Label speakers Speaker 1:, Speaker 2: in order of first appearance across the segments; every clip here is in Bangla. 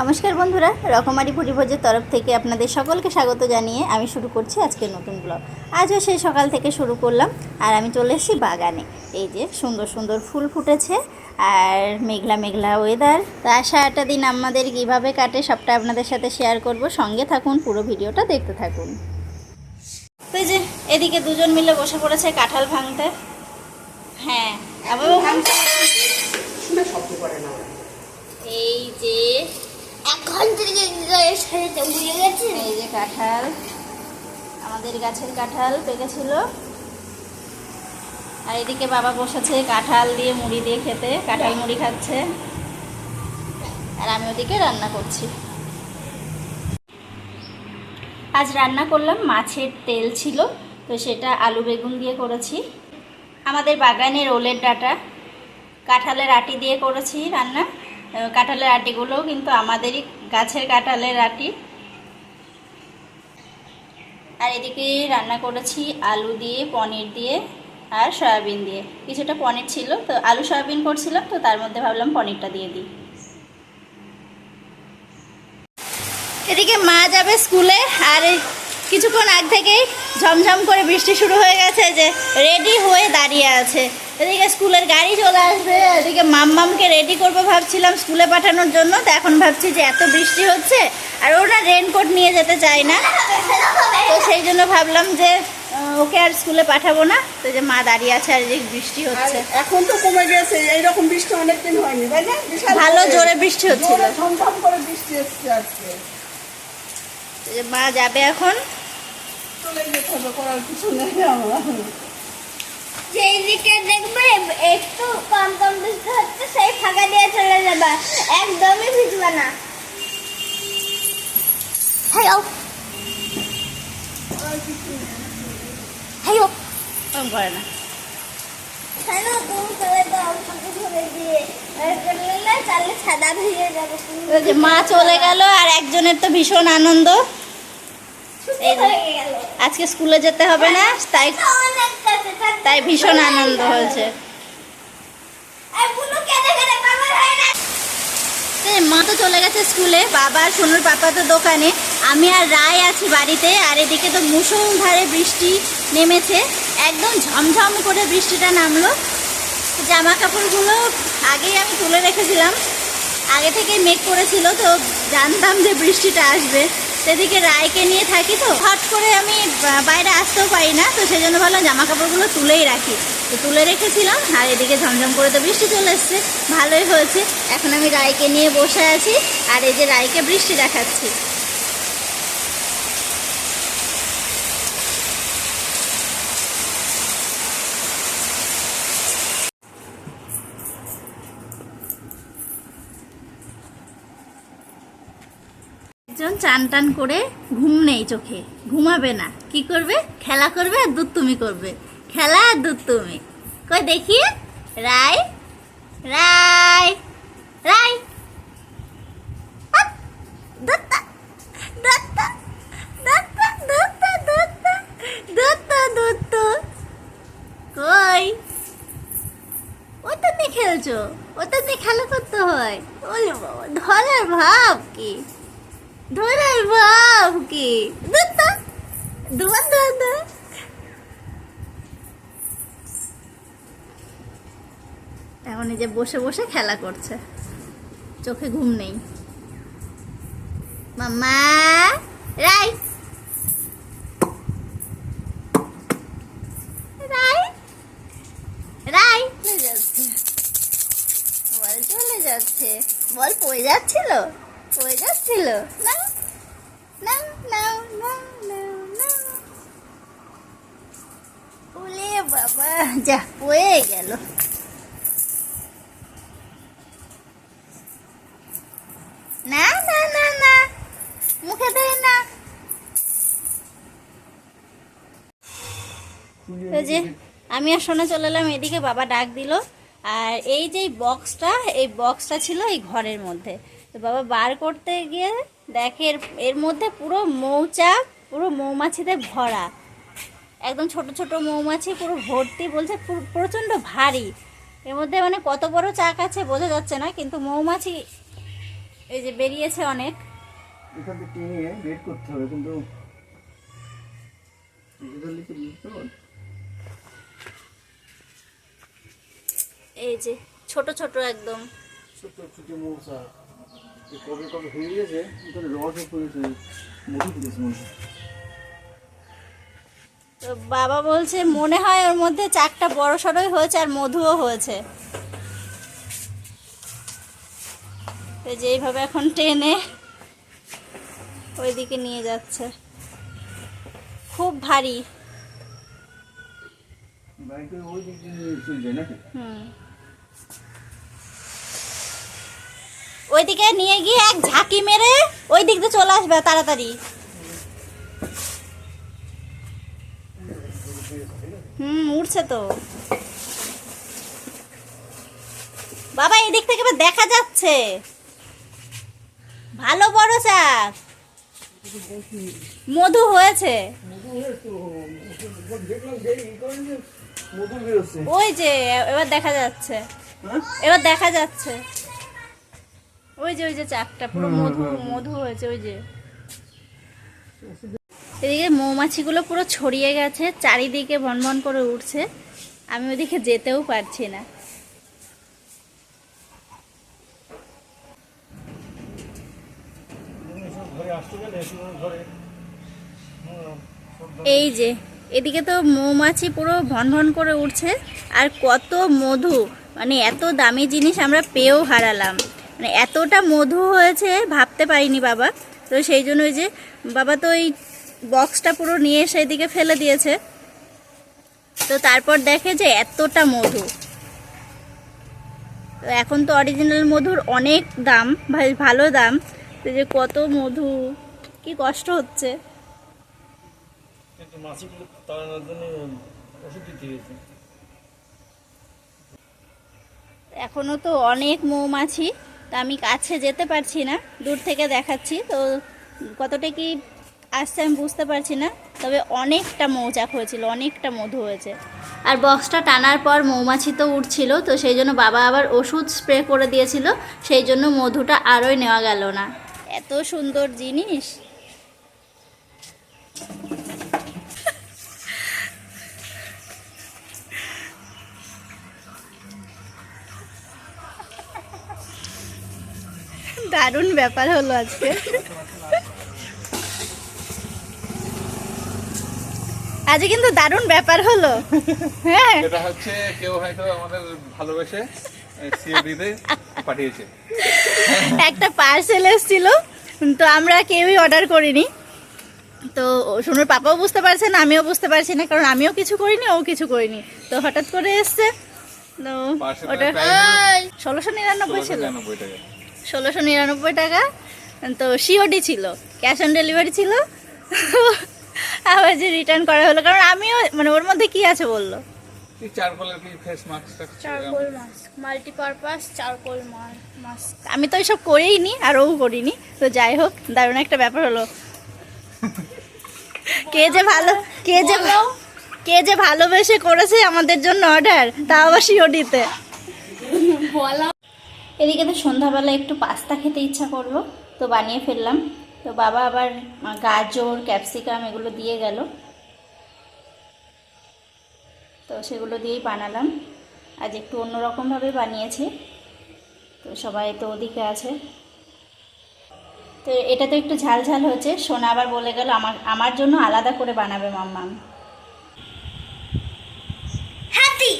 Speaker 1: নমস্কার বন্ধুরা রকমারি পরিভোজের তরফ থেকে আপনাদের সকলকে স্বাগত জানিয়ে আমি শুরু করছি আজকের নতুন ব্লগ আজও সেই সকাল থেকে শুরু করলাম আর আমি চলে এসেছি বাগানে। এই যে সুন্দর সুন্দর ফুল ফুটেছে আর মেঘলা মেঘলা ওয়েদার তা সারাটা দিন আমাদের কীভাবে কাটে সবটা আপনাদের সাথে শেয়ার করব। সঙ্গে থাকুন পুরো ভিডিওটা দেখতে থাকুন। তো এই যে এদিকে দুজন মিলে বসে পড়েছে কাঁঠাল ভাঙতে। হ্যাঁ। এই যে
Speaker 2: এখন থেকে গেছে।
Speaker 1: এই যে কাঁঠাল, আমাদের গাছের কাঁঠাল পেকেছিল। আর এদিকে বাবা বসেছে কাঁঠাল দিয়ে মুড়ি দিয়ে খেতে, কাঁঠাল মুড়ি খাচ্ছে। আর আমি ওদিকে রান্না করছি। আজ রান্না করলাম মাছের তেল ছিল, তো সেটা আলু বেগুন দিয়ে করেছি। আমাদের বাগানের ওলের ডাটা, কাঁঠালের আটি দিয়ে করেছি রান্না। কাঁঠালের আটিগুলোও কিন্তু আমাদেরই গাছের কাঁঠালের আটি। আর এদিকে রান্না করেছি আলু দিয়ে, পনির দিয়ে আর সয়াবিন দিয়ে। কিছুটা পনির ছিল, তো আলু সয়াবিন করছিলাম, তো তার মধ্যে ভাবলাম পনিরটা দিয়ে দিই। এদিকে মা যাবে স্কুলে, আর কিছুক্ষণ আগ থেকেই ঝমঝম করে বৃষ্টি শুরু হয়ে গেছে যে রেডি হয়ে দাঁড়িয়ে আছে। এদিকে স্কুলের গাড়ি চলে আসবে এদিকে মাম্মামকে রেডি করব ভাবছিলাম স্কুলে পাঠানোর জন্য তো এখন ভাবছি যে এত বৃষ্টি হচ্ছে আর ওরা রেনকোট নিয়ে যেতে চায় না। তো সেই জন্য ভাবলাম যে ওকে আর স্কুলে পাঠাবো না তো যে মা দাঁড়িয়ে আছে আর এই বৃষ্টি হচ্ছে।
Speaker 3: এখন তো কমে গেছে এইরকম বৃষ্টি অনেকদিন হয়নি তাই না?
Speaker 1: ভালো জোরে বৃষ্টি হচ্ছিল।
Speaker 3: জোরে ঝমঝম করে বৃষ্টি এসছে আজকে।
Speaker 1: মা যাবে এখন।
Speaker 3: চলে যেতে হবে করার কিছু নেই আমার।
Speaker 2: যেই দিকে দেখবে একটু কম কম বৃষ্টি হচ্ছে সেই ফাঁকা দিয়ে চলে যাবে। একদমই ভিজবে না।
Speaker 1: করে
Speaker 2: তুমি চলে ধরে দিয়ে সাদা ভিজে যাবে।
Speaker 1: যে মা চলে গেল আর একজনের তো ভীষণ আনন্দ। আজকে স্কুলে যেতে হবে না তাই তাই ভীষণ আনন্দ হয়েছে।
Speaker 2: হয়ে
Speaker 1: মা তো চলে গেছে স্কুলে বাবা সোনুর পাপা তো দোকানে। আমি আর রায় আছি বাড়িতে আর এদিকে তো মুষলধারে বৃষ্টি নেমেছে। একদম ঝমঝম করে বৃষ্টিটা নামলো। জামা কাপড়গুলো আগেই আমি তুলে রেখেছিলাম। আগে থেকে মেঘ করেছিল তো জানতাম যে বৃষ্টিটা আসবে। সেদিকে রায়কে নিয়ে থাকি তো। হট করে আমি বাইরে আসতেও পারি না, তো সেই জন্য ভাবলাম জামা কাপড়গুলো তুলেই রাখি। তো তুলে রেখেছিলাম, আর এদিকে ঝমঝম করে তো বৃষ্টি চলে এসছে। ভালোই হয়েছে। এখন আমি রায়কে নিয়ে বসে আছি, আর এই যে রায়কে বৃষ্টি দেখাচ্ছি। একজন চান টান করে ঘুম নেই চোখে। ঘুমাবে না। কি করবে? খেলা করবে আর দুধ তুমি করবে। খেলা আর দুধ তুমি। কই দেখি? রায় রায় রায়। কই? নিয়ে খেলছো? ওটা নিয়ে খেলা করতে হয়? ধরার ভাব কি? ধরার ভাব কি? দুধটা দুমান দাদা এখন এই যে বসে বসে খেলা করছে। চোখে ঘুম নেই। মাম্মা, রাই। রাই। রাই। চলে যাচ্ছে। বল, চলে যাচ্ছে। বল পড়ে যাচ্ছিল? পড়ে যাচ্ছিল। না না না না না না ওলে বাবা যা পড়ে গেল। না না না না মুখে দেয় না। যে আমি আর শোনা চলে এলাম এদিকে বাবা ডাক দিল। আর এই যে বক্সটা এই বক্সটা ছিল এই ঘরের মধ্যে। তো বাবা বার করতে গিয়ে দেখে এর এর মধ্যে পুরো মৌচাক পুরো মৌমাছিতে ভরা। একদম ছোট ছোট মৌমাছি পুরো ভর্তি বলছে পুরো- প্রচণ্ড ভারী। এর মধ্যে মানে কত বড় চাক আছে বোঝা যাচ্ছে না কিন্তু মৌমাছি এই যে বেরিয়েছে অনেক।
Speaker 4: বের করতে হবে কিন্তু?
Speaker 1: এই যে ছোট ছোট একদম।
Speaker 4: ছোট ছোট এ কবে কবে হয়ে গেছে ওখানে রসও পড়েছে মধু পড়েছে মনে
Speaker 1: তো বাবা বলছে মনে হয় ওর মধ্যে চাকটা বড় সড়ই হয়েছে আর মধুও হয়েছে। তো যে এইভাবে এখন টেনে ওইদিকে নিয়ে যাচ্ছে। খুব ভারী। হুম। ওইদিকে নিয়ে গিয়ে এক ঝাঁকি মেরে ওই দিক দিয়ে চলে আসবে তাড়াতাড়ি। হুম উঠছে তো। বাবা এদিক থেকে দেখা যাচ্ছে। ভালো বড় চাক। মধু হয়েছে। ওই যে এবার দেখা যাচ্ছে।
Speaker 4: হ্যাঁ?
Speaker 1: এবার দেখা যাচ্ছে। ওই যে ওই যে চাকটা পুরো মধু। মধু হয়েছে ওই যে। এদিকে মৌমাছিগুলো পুরো ছড়িয়ে গেছে চারিদিকে ভনভন করে উঠছে। আমি ওদিকে যেতেও পারছি না। এই যে এদিকে তো মৌমাছি পুরো ভন ভন করে উঠছে আর কত মধু মানে এত দামি জিনিস আমরা পেয়েও হারালাম। মানে এতটা মধু হয়েছে ভাবতে পারিনি বাবা। তো সেই জন্য ওই যে বাবা তো ওই বক্সটা পুরো নিয়ে এসে এদিকে ফেলে দিয়েছে। তো তারপর দেখে যে এতটা মধু। তো এখন তো অরিজিনাল মধুর অনেক দাম ভাই ভালো দাম। তো যে কত মধু কি কষ্ট হচ্ছে। এখনও তো অনেক মৌমাছি তা আমি কাছে যেতে পারছি না, দূর থেকে দেখাচ্ছি। তো কতটা কি আসছে আমি বুঝতে পারছি না, তবে অনেকটা মৌচাক হয়েছিল, অনেকটা মধু হয়েছে। আর বক্সটা টানার পর মৌমাছি তো উঠছিল, তো সেই জন্য বাবা আবার ওষুধ স্প্রে করে দিয়েছিল, সেই জন্য মধুটা আরোই নেওয়া গেল না। এত সুন্দর জিনিস। দারুণ ব্যাপার হলো আজকে। আজকে কিন্তু দারুণ ব্যাপার হলো। হ্যাঁ।
Speaker 5: এটা হচ্ছে কেউ হয়তো আমাদের ভালোবেসে সিওডিতে পাঠিয়েছে।
Speaker 1: একটা পার্সেল এসেছিল তো আমরা কেউই অর্ডার করিনি। তো সোনুর পাপাও বুঝতে পারছে না আমিও বুঝতে পারছি না কারণ আমিও কিছু করিনি ও কিছু করিনি। তো হঠাৎ করে এসছে তো ওটা ষোলোশো নিরানব্বই ছিল। ষোলোশো নিরানব্বই টাকা। তো সিওডি ছিল ক্যাশ অন ডেলিভারি ছিল। আবার যে রিটার্ন করা হলো কারণ আমিও মানে ওর মধ্যে কি আছে বলল?
Speaker 5: এই চারকোলের কি face mask
Speaker 2: charcoal mask multipurpose charcoal mask
Speaker 1: আমি তো এইসব করেই নি আর ও করিনি। তো যাই হোক দারুণ একটা ব্যাপার হলো। কে যে ভালো কে যে কে যে ভালোবেসে করেছে আমাদের জন্য অর্ডার তা আবার সিওডিতে
Speaker 2: বলা।
Speaker 1: এদিকে তো সন্ধ্যাবেলা একটু পাস্তা খেতে ইচ্ছা করল, তো বানিয়ে ফেললাম। তো বাবা আবার গাজর, ক্যাপসিকাম এগুলো দিয়ে গেল। তো সেগুলো দিয়েই বানালাম। আজ একটু অন্যরকমভাবে বানিয়েছি। তো সবাই তো ওদিকে আছে। তো এটা তো একটু ঝাল ঝাল হচ্ছে সোনা আবার বলে গেল, আমার আমার জন্য আলাদা করে বানাবে মাম্মাম
Speaker 2: হাতি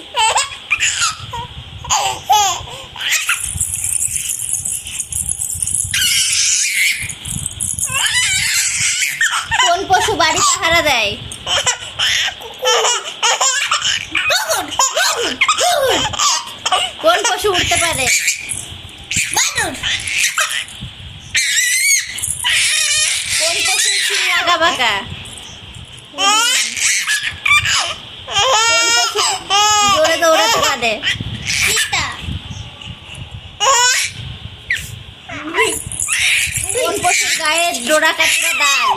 Speaker 1: কোন পশু বাড়ি পাহারা দেয় কোন পশু উঠতে কোন পশু আঁকা বাঁকা কোন পশু জোরে দৌড়াতে পারে কোন পশুর গায়ে ডোরা কাটরা ডাল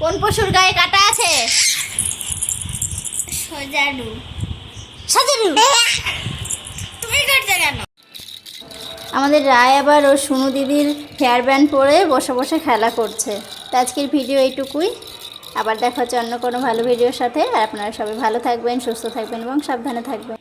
Speaker 1: কোন পশুর গায়ে কাটা আছে
Speaker 2: সজারু
Speaker 1: সাজারু।
Speaker 2: তুমি করতে কেন?
Speaker 1: আমাদের রায় আবার ও সুনু দিদির হেয়ার ব্যান্ড পরে বসে বসে খেলা করছে। তো আজকের ভিডিও এইটুকুই। আবার দেখা হচ্ছে অন্য কোনো ভালো ভিডিওর সাথে। আর আপনারা সবাই ভালো থাকবেন সুস্থ থাকবেন এবং সাবধানে থাকবেন।